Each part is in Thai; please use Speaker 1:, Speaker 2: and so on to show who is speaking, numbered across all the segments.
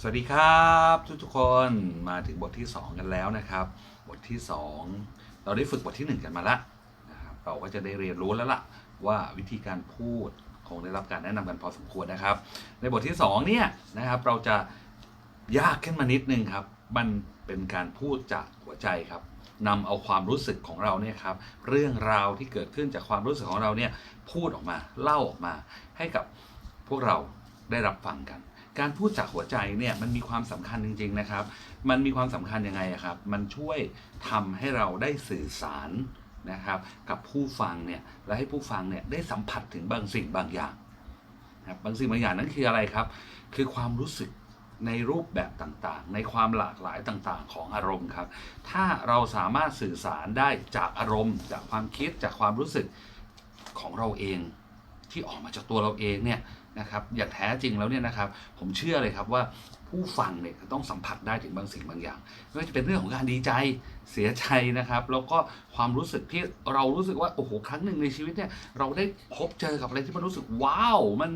Speaker 1: สวัสดีครับทุกทุกๆคนมาถึงบทที่ 2 กันแล้วนะครับ บทที่ 2 เราได้ฝึกบทที่ 1 กันมาล้วนะครับเราก็จะได้เรียนรู้แล้วล่ะว่าวิธีการพูดคงได้รับการแนะนำกันพอสมควรนะครับ ในบทที่ 2 เนี่ยนะครับเราจะยากขึ้นมานิดนึงครับ มันเป็นการพูดจากหัวใจครับนำเอาความรู้สึกของเราเนี่ยครับเรื่องราวที่เกิดขึ้นจากความรู้สึกของเราเนี่ยพูดออกมาเล่าออกมาให้กับพวกเราได้รับฟังกัน การพูดจากหัวใจเนี่ยมันมีความสำคัญจริง ๆนะครับ มันมีความสำคัญยังไงครับ มันช่วยทำให้เราได้สื่อสารนะครับกับผู้ฟังเนี่ยและให้ผู้ฟังเนี่ยได้สัมผัสถึงบางสิ่งบางอย่างนะครับบางสิ่งบางอย่างนั้นคืออะไรครับ คือความรู้สึกในรูปแบบต่างๆ ในความหลากหลายต่างๆ ของอารมณ์ครับ ถ้าเราสามารถสื่อสารได้จากอารมณ์ จากความคิดจากความรู้สึกของเราเอง ที่ออกมาจากตัวเราเองเนี่ยนะครับอย่างแท้จริงแล้วเนี่ยนะครับผมเชื่อเลยครับว่าผู้ฟังเนี่ยจะต้องสัมผัสได้ถึงบางสิ่งบางอย่างไม่ว่าจะเป็นเรื่องของการดีใจเสียใจนะครับ แล้วก็ความรู้สึกที่เรารู้สึกว่าโอ้โหครั้งหนึ่งในชีวิตเนี่ยเราได้พบเจอกับอะไรที่มันรู้สึกว้าวมัน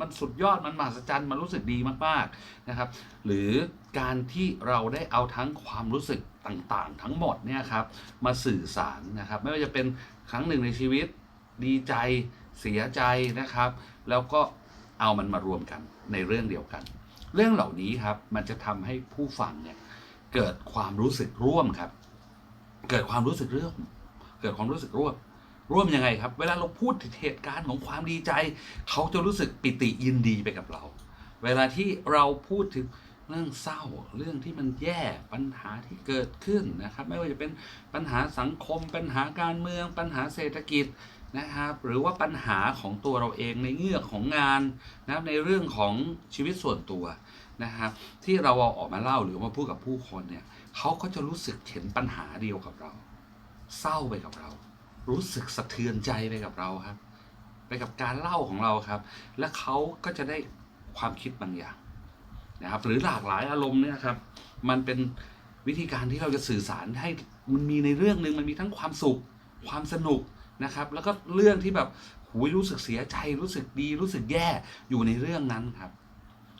Speaker 1: มันสุดยอดมันมหัศจรรย์มันรู้สึกดีมากๆนะครับ หรือการที่เราได้เอาทั้งความรู้สึกต่างๆ ทั้งหมดเนี่ยครับมาสื่อสารนะครับ ไม่ว่าจะเป็นครั้งหนึ่งในชีวิต ดีใจเสียใจนะครับ แล้วก็เอามันมารวมกันในเรื่องเดียวกัน เรื่องเหล่านี้ครับมันจะทำให้ผู้ฟังเนี่ยเกิดความรู้สึกร่วมครับ เกิดความรู้สึกร่วมเกิดความรู้สึกร่วม ร่วมยังไงครับ เวลาเราพูดถึงเหตุการณ์ของความดีใจ เขาจะรู้สึกปิติยินดีไปกับเรา เวลาที่เราพูดถึง เรื่องเศร้าเรื่องที่มันแย่ปัญหาที่เกิดขึ้นนะครับ ไม่ว่าจะเป็นปัญหาสังคม ปัญหาการเมือง ปัญหาเศรษฐกิจนะครับ หรือว่าปัญหาของตัวเราเองในเรื่องของงานนะครับในเรื่องของชีวิตส่วนตัวนะครับที่เราเอาออกมาเล่าหรือมาพูดกับผู้คนเนี่ยเขาก็จะรู้สึกเห็นปัญหาเดียวกับเรา เศร้าไปกับเรา รู้สึกสะเทือนใจไปกับเราครับ ไปกับการเล่าของเราครับ และเขาก็จะได้ความคิดบางอย่าง นะครับหรือหลากหลายอารมณ์เนี่ยครับมันเป็นวิธีการที่เราจะสื่อสารให้มันมีในเรื่องหนึ่งมันมีทั้งความสุข ความสนุกนะครับ แล้วก็เรื่องที่แบบหูยรู้สึกเสียใจรู้สึกดีรู้สึกแย่อยู่ในเรื่องนั้นครับ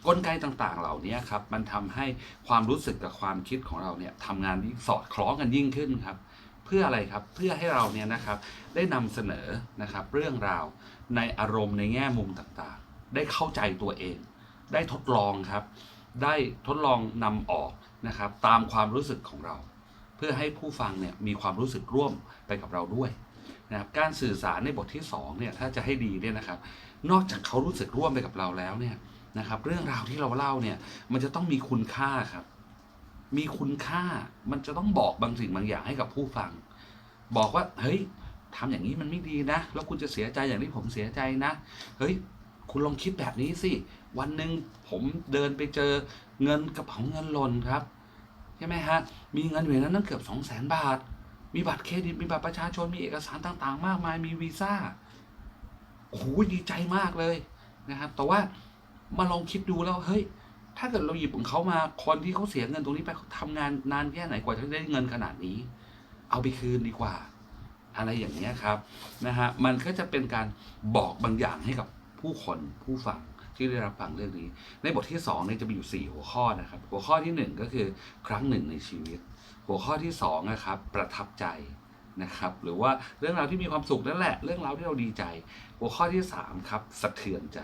Speaker 1: กลไกต่างๆ เหล่านี้ครับมันทำให้ความรู้สึกกับความคิดของเราเนี่ยทำงานสอดคล้องกันยิ่งขึ้นครับ เพื่ออะไรครับเพื่อให้เราเนี่ยนะครับได้นำเสนอนะครับเรื่องราวในอารมณ์ในแง่มุมต่างๆ ได้เข้าใจตัวเอง ได้ทดลองครับ ได้ทดลองนำออกนะครับ ตามความรู้สึกของเรา เพื่อให้ผู้ฟังเนี่ยมีความรู้สึกร่วมไปกับเราด้วยนะครับการสื่อสารในบทที่2เนี่ยถ้าจะให้ดีเนี่ยนะครับ นอกจากเขารู้สึกร่วมไปกับเราแล้วเนี่ยนะครับเรื่องราวที่เราเล่าเนี่ยมันจะต้องมีคุณค่าครับ มีคุณค่ามันจะต้องบอกบางสิ่งบางอย่างให้กับผู้ฟัง บอกว่าเฮ้ยทำอย่างนี้มันไม่ดีนะ แล้วคุณจะเสียใจอย่างที่ผมเสียใจนะ เฮ้ย คุณลองคิดแบบนี้สิ วันหนึ่งผมเดินไปเจอเงินกระเป๋าเงินหล่นครับ ใช่ไหมฮะ มีเงินอยู่ในนั้นตั้งเกือบสองแสนบาท มีบัตรเครดิต มีบัตรประชาชน มีเอกสารต่างๆ มากมาย มีวีซ่า โอ้โหดีใจมากเลยนะครับ แต่ว่ามาลองคิดดูแล้ว เฮ้ย ถ้าเกิดเราหยิบของเขามา คนที่เขาเสียเงินตรงนี้ไปเขาทำงานนานแค่ไหนกว่าจะได้เงินขนาดนี้ เอาไปคืนดีกว่า อะไรอย่างนี้ยครับ นะฮะ มันก็จะเป็นการบอกบางอย่างให้กับ ผู้คนผู้ฟังที่ได้รับฟังเรื่องนี้ ในบทที่2เนี่ยจะมีอยู่ 4 หัวข้อนะครับ หัวข้อทีหนึ่1 ก็คือครั้งหนึ่งในชีวิต หัวข้อที่2นะครับประทับใจนะครับ หรือว่าเรื่องราวที่มีความสุขนั่นแหละ เรื่องราวที่เราดีใจ หัวข้อที่3ครับสะเทือนใจ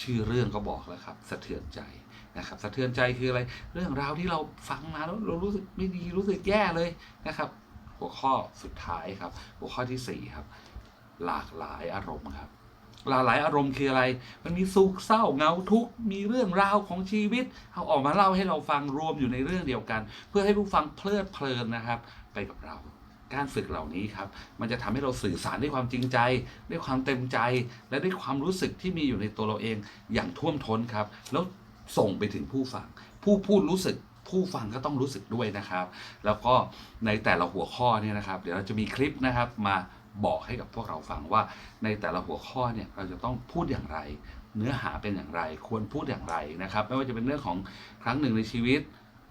Speaker 1: ชื่อเรื่องก็บอกแล้วครับสะเทือนใจนะครับสะเทือนใจคืออะไรเรื่องราวที่เราฟังมาแล้วเรารู้สึกไม่ดีรู้สึกแย่เลยนะครับ หัวข้อสุดท้ายครับ หัวข้อที่สี่ครับหลากหลายอารมณ์ครับ หลากหลายอารมณ์คืออะไร มันมีสุขเศร้าเงาทุกข์มีเรื่องราวของชีวิตเอาออกมาเล่าให้เราฟังรวมอยู่ในเรื่องเดียวกัน เพื่อให้ผู้ฟังเพลิดเพลินนะครับ ไปกับเรา การฝึกเหล่านี้ครับ มันจะทำให้เราสื่อสารด้วยความจริงใจ ด้วยความเต็มใจ และด้วยความรู้สึกที่มีอยู่ในตัวเราเองอย่างท่วมท้นครับ แล้วส่งไปถึงผู้ฟัง ผู้พูดรู้สึกผู้ฟังก็ต้องรู้สึกด้วยนะครับ แล้วก็ในแต่ละหัวข้อเนี่ยนะครับ เดี๋ยวเราจะมีคลิปนะครับมา บอกให้กับพวกเราฟังว่า ในแต่ละหัวข้อเนี่ยเราจะต้องพูดอย่างไร เนื้อหาเป็นอย่างไร ควรพูดอย่างไรนะครับ ไม่ว่าจะเป็นเรื่องของครั้งหนึ่งในชีวิต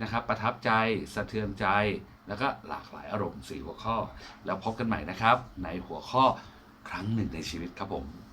Speaker 1: นะครับ ประทับใจสะเทือนใจ แล้วก็หลากหลายอารมณ์สี่หัวข้อ แล้วพบกันใหม่นะครับ ในหัวข้อครั้งหนึ่งในชีวิตครับผม